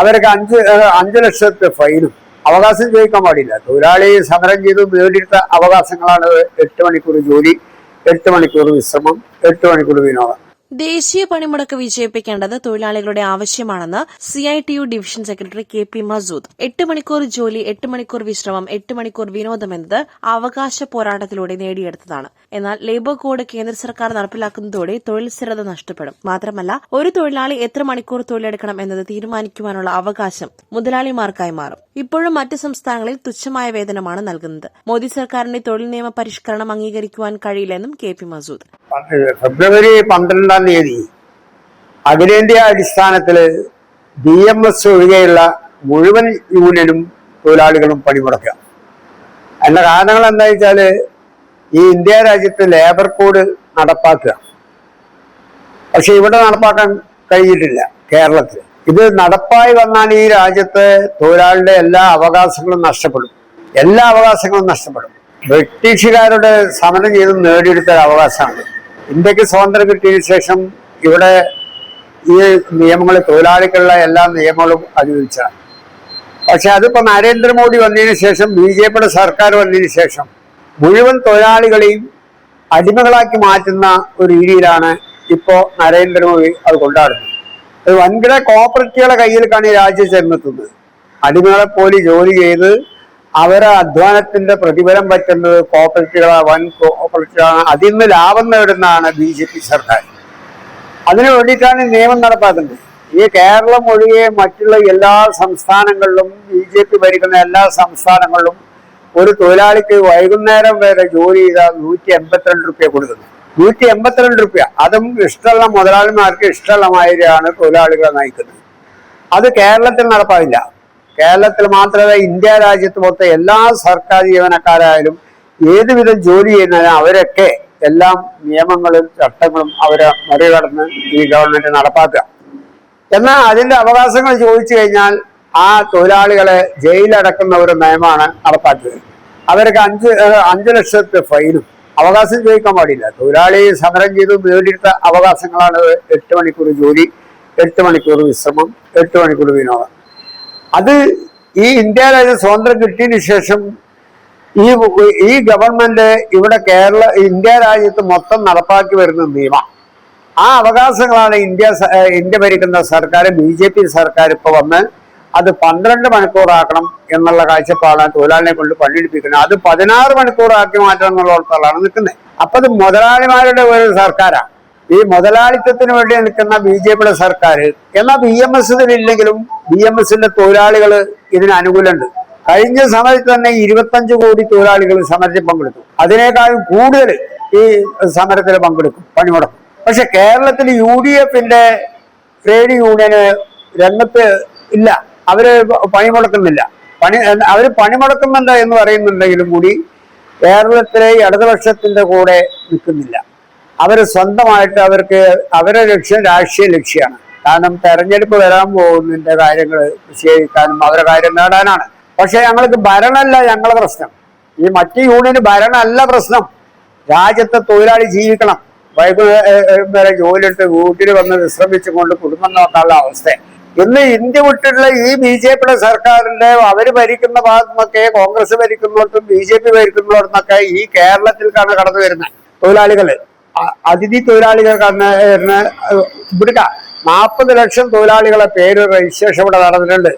അവർക്ക് അഞ്ച് അഞ്ച് ലക്ഷത്തെ ഫൈനും അവകാശം ചോദിക്കാൻ പാടില്ല. തൊഴിലാളി സമരം ചെയ്ത് നേടിയെടുത്ത അവകാശങ്ങളാണ് എട്ട് മണിക്കൂർ ജോലി എട്ട് മണിക്കൂർ വിശ്രമം എട്ട് മണിക്കൂർ വിനോദം. ദേശീയ പണിമുടക്ക് വിജയിപ്പിക്കേണ്ടത് തൊഴിലാളികളുടെ ആവശ്യമാണെന്ന് C I T U division secretary K P Masood എട്ട് മണിക്കൂർ ജോലി എട്ട് മണിക്കൂർ വിശ്രമം എട്ട് മണിക്കൂർ വിനോദം എന്നത് അവകാശ പോരാട്ടത്തിലൂടെ നേടിയെടുത്തതാണ്. എന്നാൽ ലേബർ കോഡ് കേന്ദ്ര സർക്കാർ നടപ്പിലാക്കുന്നതോടെ തൊഴിൽ സ്ഥിരത നഷ്ടപ്പെടും. മാത്രമല്ല ഒരു തൊഴിലാളി എത്ര മണിക്കൂർ തൊഴിലെടുക്കണം എന്നത് തീരുമാനിക്കുവാനുള്ള അവകാശം മുതലാളിമാർക്കായി മാറും. ഇപ്പോഴും മറ്റ് സംസ്ഥാനങ്ങളിൽ തുച്ഛമായ വേതനമാണ് നൽകുന്നത്. മോദി സർക്കാരിന്റെ തൊഴിൽ നിയമ പരിഷ്കരണം അംഗീകരിക്കുവാൻ കഴിയില്ലെന്നും കെ പി മസൂദ് ഫെബ്രുവരി പന്ത്രണ്ടാം തീയതി അഖിലേന്ത്യാ അടിസ്ഥാനത്തിൽ ബി എം എസ് ഒഴികെയുള്ള മുഴുവൻ യൂണിയനും തൊഴിലാളികളും പണിമുടക്കുക. അതിന്റെ കാരണങ്ങൾ എന്താ വെച്ചാൽ ഈ ഇന്ത്യ രാജ്യത്ത് ലേബർ കോഡ് നടപ്പാക്കുക. പക്ഷെ ഇവിടെ നടപ്പാക്കാൻ കഴിഞ്ഞിട്ടില്ല കേരളത്തിൽ. ഇത് നടപ്പായി വന്നാൽ ഈ രാജ്യത്ത് തൊഴിലാളിയുടെ എല്ലാ അവകാശങ്ങളും നഷ്ടപ്പെടും. എല്ലാ അവകാശങ്ങളും നഷ്ടപ്പെടും. ബ്രിട്ടീഷുകാരുടെ സമരം ചെയ്ത് നേടിയെടുത്ത അവകാശമാണ്. ഇന്ത്യയ്ക്ക് സ്വാതന്ത്ര്യം കിട്ടിയതിനു ശേഷം ഇവിടെ ഈ നിയമങ്ങൾ തൊഴിലാളികളുടെ എല്ലാ നിയമങ്ങളും അനുവദിച്ചാണ് പക്ഷെ അതിപ്പോ നരേന്ദ്രമോദി വന്നതിന് ശേഷം ബി ജെ പിയുടെ സർക്കാർ വന്നതിന് ശേഷം മുഴുവൻ തൊഴിലാളികളെയും അടിമകളാക്കി മാറ്റുന്ന ഒരു രീതിയിലാണ് ഇപ്പോ നരേന്ദ്രമോദി അത് കൊണ്ടാടുന്നത്. അത് വൻകിട കോപ്പറേറ്റീവുകളുടെ കയ്യിലേക്കാണ് ഈ രാജ്യം ചെന്നെത്തുന്നത്. അടിമകളെ പോലെ ജോലി ചെയ്ത് അവരെ അധ്വാനത്തിന്റെ പ്രതിഫലം പറ്റുന്നത് കോപ്പറേറ്റീവുകളെ വൻ കോപ്പറേറ്റീവാണ് അതിൽ നിന്ന് ലാഭം നേടുന്നതാണ് ബി ജെ പി സർക്കാർ. അതിനു വേണ്ടിയിട്ടാണ് നിയമം നടപ്പാക്കുന്നത്. ഈ കേരളം ഒഴികെ മറ്റുള്ള എല്ലാ സംസ്ഥാനങ്ങളിലും ബി ജെ പി ഭരിക്കുന്ന എല്ലാ സംസ്ഥാനങ്ങളിലും ഒരു തൊഴിലാളിക്ക് വൈകുന്നേരം വരെ ജോലി ചെയ്താൽ നൂറ്റി എൺപത്തിരണ്ട് റുപ്യ കൊടുക്കുന്നു. നൂറ്റി എൺപത്തിരണ്ട് റുപ്യ. അതും ഇഷ്ടമുള്ള മുതലാളിമാർക്ക് ഇഷ്ടമുള്ള മാതിരിയാണ് തൊഴിലാളികളെ നയിക്കുന്നത്. അത് കേരളത്തിൽ നടപ്പാവില്ല. കേരളത്തിൽ മാത്രമല്ല ഇന്ത്യ രാജ്യത്ത് മൊത്തം എല്ലാ സർക്കാർ ജീവനക്കാരായാലും ഏതുവിധം ജോലി ചെയ്യുന്നതിന് അവരൊക്കെ എല്ലാം നിയമങ്ങളും ചട്ടങ്ങളും അവരെ മറികടന്ന് ഈ ഗവൺമെന്റ് നടപ്പാക്കുക. എന്നാൽ അതിന്റെ അവകാശങ്ങൾ ചോദിച്ചു കഴിഞ്ഞാൽ ആ തൊഴിലാളികളെ ജയിലടക്കുന്ന ഒരു നയമാണ് നടപ്പാക്കിയത്. അവർക്ക് അഞ്ചു അഞ്ച് ലക്ഷത്തെ ഫൈനും അവകാശം ചോദിക്കാൻ പാടില്ല. തൊഴിലാളി സമരം ചെയ്ത് നേടിയെടുത്ത അവകാശങ്ങളാണ് എട്ട് മണിക്കൂർ ജോലി എട്ട് മണിക്കൂർ വിശ്രമം എട്ട് മണിക്കൂർ വിനോദം. അത് ഈ ഇന്ത്യ രാജ്യം സ്വാതന്ത്ര്യം കിട്ടിയതിനു ശേഷം ഈ ഈ ഗവൺമെന്റ് ഇവിടെ കേരള ഇന്ത്യ രാജ്യത്ത് മൊത്തം നടപ്പാക്കി വരുന്ന നിയമം. ആ അവകാശങ്ങളാണ് ഇന്ത്യ ഇന്ത്യ ഭരിക്കുന്ന സർക്കാർ ബി ജെ പി സർക്കാർ ഇപ്പൊ വന്ന് അത് പന്ത്രണ്ട് മണിക്കൂറാക്കണം എന്നുള്ള കാഴ്ചപ്പാടാണ് തൊഴിലാളിനെ കൊണ്ട് പണിയെടുപ്പിക്കുന്നത്. അത് പതിനാറ് മണിക്കൂറാക്കി മാറ്റണം എന്നുള്ളിടത്തോളാണ് നിൽക്കുന്നത്. അപ്പൊ അത് മുതലാളിമാരുടെ ഒരു സർക്കാരാണ് ഈ മുതലാളിത്തത്തിന് വേണ്ടി നിൽക്കുന്ന ബി ജെ പിയുടെ സർക്കാർ എന്നാൽ ബി എം എസ് ഇതിലില്ലെങ്കിലും ബി എം എസിന്റെ തൊഴിലാളികൾ ഇതിന് അനുകൂലമുണ്ട്. കഴിഞ്ഞ സമയത്ത് തന്നെ ഇരുപത്തഞ്ച് കോടി തൊഴിലാളികൾ സമരത്തിൽ പങ്കെടുത്തു. അതിനേക്കാളും കൂടുതൽ ഈ സമരത്തിൽ പങ്കെടുക്കും പണിമുടക്കും. പക്ഷെ കേരളത്തിൽ യു ഡി എഫിന്റെ ട്രേഡ് യൂണിയന് രംഗത്ത് ഇല്ല. അവർ പണിമുടക്കുന്നില്ല. പണി അവർ പണിമുടക്കുന്നുണ്ട് എന്ന് പറയുന്നുണ്ടെങ്കിലും കൂടി കേരളത്തിലെ ഇടതുപക്ഷത്തിന്റെ കൂടെ നിൽക്കുന്നില്ല. അവർ സ്വന്തമായിട്ട് അവർക്ക് അവരുടെ ലക്ഷ്യം രാഷ്ട്രീയ ലക്ഷ്യമാണ് കാരണം തെരഞ്ഞെടുപ്പ് വരാൻ പോകുന്നതിന്റെ കാര്യങ്ങൾ വിശേഷിക്കാനും അവരുടെ കാര്യം നേടാനാണ്. പക്ഷെ ഞങ്ങൾക്ക് ഭരണമല്ല ഞങ്ങളെ പ്രശ്നം. ഈ മറ്റ് യൂണിയന് ഭരണമല്ല പ്രശ്നം. രാജ്യത്തെ തൊഴിലാളി ജീവിക്കണം. വൈകുന്നേരം വരെ ജോലിയെടുത്ത് വീട്ടിൽ വന്ന് വിശ്രമിച്ചു കൊണ്ട് കുടുംബം നോക്കാനുള്ള അവസ്ഥ. ഇന്ന് ഇന്ത്യ വിട്ടിട്ടുള്ള ഈ ബി ജെ പിയുടെ സർക്കാരിന്റെ അവർ ഭരിക്കുന്ന ഭാഗത്തുനിന്നൊക്കെ കോൺഗ്രസ് ഭരിക്കുന്നിടത്തും ബി ജെ പി ഭരിക്കുന്നിടത്തുനിന്നൊക്കെ ഈ കേരളത്തിലേക്കാണ് കടന്നു വരുന്നത് തൊഴിലാളികൾ. അ- അതിഥി തൊഴിലാളികൾ കന്ന് വരുന്ന ഇവിടെ നാൽപ്പത് ലക്ഷം തൊഴിലാളികളെ പേര് രജിസ്ട്രേഷൻ ഇവിടെ നടന്നിട്ടുണ്ട്.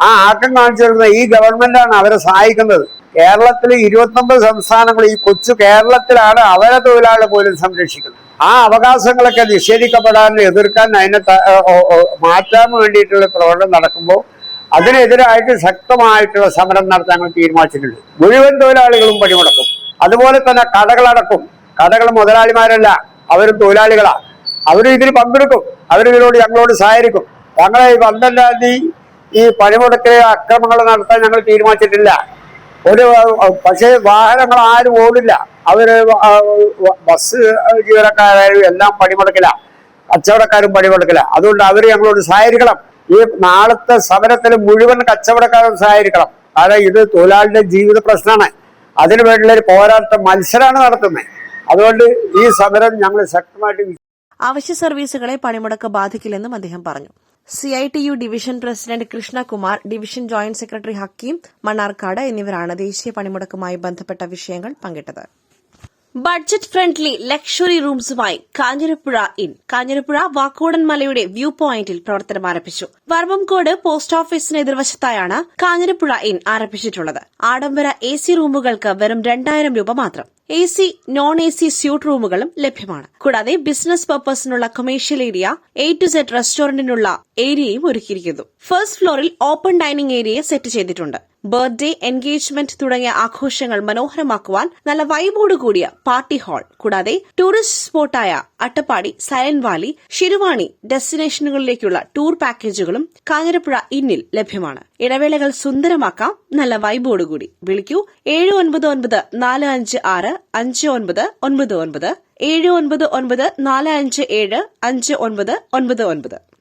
ആ ആക്കം കാണിച്ചിരുന്ന ഈ ഗവൺമെന്റാണ് അവരെ സഹായിക്കുന്നത്. കേരളത്തിലെ ഇരുപത്തൊമ്പത് സംസ്ഥാനങ്ങൾ ഈ കൊച്ചു കേരളത്തിലാണ് അവരെ തൊഴിലാളികളെ പോലും സംരക്ഷിക്കുന്നത്. ആ അവകാശങ്ങളൊക്കെ നിഷേധിക്കപ്പെടാൻ എതിർക്കാൻ അതിനെ മാറ്റാൻ വേണ്ടിയിട്ടുള്ള പ്രവർത്തനം നടക്കുമ്പോൾ അതിനെതിരായിട്ട് ശക്തമായിട്ടുള്ള സമരം നടത്താൻ തീരുമാനിച്ചിട്ടുണ്ട്. മുഴുവൻ തൊഴിലാളികളും പണിമുടക്കും. അതുപോലെ തന്നെ കടകളടക്കും. കടകൾ മുതലാളിമാരല്ല അവരും തൊഴിലാളികളാ. അവരും ഇതിൽ പങ്കെടുക്കും അവരിതിനോട് ഞങ്ങളോട് സഹായിക്കും ഞങ്ങളെ പന്ത്രണ്ടാം ഈ പണിമുടക്കിലെ അക്രമങ്ങൾ നടത്താൻ ഞങ്ങൾ തീരുമാനിച്ചിട്ടില്ല. ഒരു പക്ഷേ വാഹനങ്ങൾ ആരും ഓടില്ല. അവർ ബസ് ജീവനക്കാരും എല്ലാം പണിമുടക്കില്ല കച്ചവടക്കാരും പണിമുടക്കില്ല അതുകൊണ്ട് അവർ ഞങ്ങളോട് സഹകരിക്കണം. ഈ നാളത്തെ സമരത്തിൽ മുഴുവൻ കച്ചവടക്കാരും സഹായിക്കണം കാരണം ഇത് തൊഴിലാളിയുടെ ജീവിത പ്രശ്നമാണ്. അതിനു വേണ്ടിയുള്ള ഒരു പോരാട്ട മത്സരമാണ് നടത്തുന്നത്. അതുകൊണ്ട് ഈ സമരം ഞങ്ങൾ ശക്തമായിട്ട് അവശ്യ സർവീസുകളെ പണിമുടക്ക് ബാധിക്കില്ലെന്നും അദ്ദേഹം പറഞ്ഞു. C I T U division president Krishnakumar division joint secretary Hakeem Mannarkkad എന്നിവരാണ് ദേശീയ പണിമുടക്കുമായി ബന്ധപ്പെട്ട വിഷയങ്ങൾ പങ്കിട്ടത്. ബഡ്ജറ്റ് ഫ്രണ്ട്ലി ലക്ഷറി റൂംസുമായി കാഞ്ഞിരപ്പുഴ ഇൻ. കാഞ്ഞിരപ്പുഴ വാക്കോടൻ മലയുടെ വ്യൂ പോയിന്റിൽ പ്രവർത്തനം ആരംഭിച്ചു. വർമ്മംകോട് പോസ്റ്റ് ഓഫീസിന് എതിർവശത്തായാണ് കാഞ്ഞിരപ്പുഴ ഇൻ ആരംഭിച്ചിട്ടുള്ളത്. ആഡംബര എ സി റൂമുകൾക്ക് വെറും രണ്ടായിരം രൂപ മാത്രം. A C non A C suite റൂമുകളും ലഭ്യമാണ്. കൂടാതെ business പർപ്പസിനുള്ള commercial area A to set റെസ്റ്റോറന്റിനുള്ള ഏരിയയും ഒരുക്കിയിരിക്കുന്നു. ഫസ്റ്റ് ഫ്ലോറിൽ ഓപ്പൺ ഡൈനിങ് ഏരിയ സെറ്റ് ചെയ്തിട്ടുണ്ട്. ബർത്ത്ഡേ എൻഗേജ്മെന്റ് തുടങ്ങിയ ആഘോഷങ്ങൾ മനോഹരമാക്കുവാൻ നല്ല വൈബോട് കൂടിയ പാർട്ടി ഹാൾ കൂടാതെ ടൂറിസ്റ്റ് സ്പോട്ടായ അട്ടപ്പാടി സൈലന്റ് വാലി ശിരുവാണി ഡെസ്റ്റിനേഷനുകളിലേക്കുള്ള ടൂർ പാക്കേജുകളും കാഞ്ഞിരപ്പുഴ ഇന്നിൽ ലഭ്യമാണ്. ഇടവേളകൾ സുന്ദരമാക്കാം നല്ല വൈബോടുകൂടി വിളിക്കൂ ഏഴ് ഒൻപത് ഒൻപത് നാല് അഞ്ച് ആറ് അഞ്ച് ഒൻപത് ഒൻപത് ഒൻപത്. ഏഴ് ഒൻപത് ഒൻപത് നാല് അഞ്ച് ഏഴ് അഞ്ച് ഒൻപത് ഒൻപത് ഒൻപത്.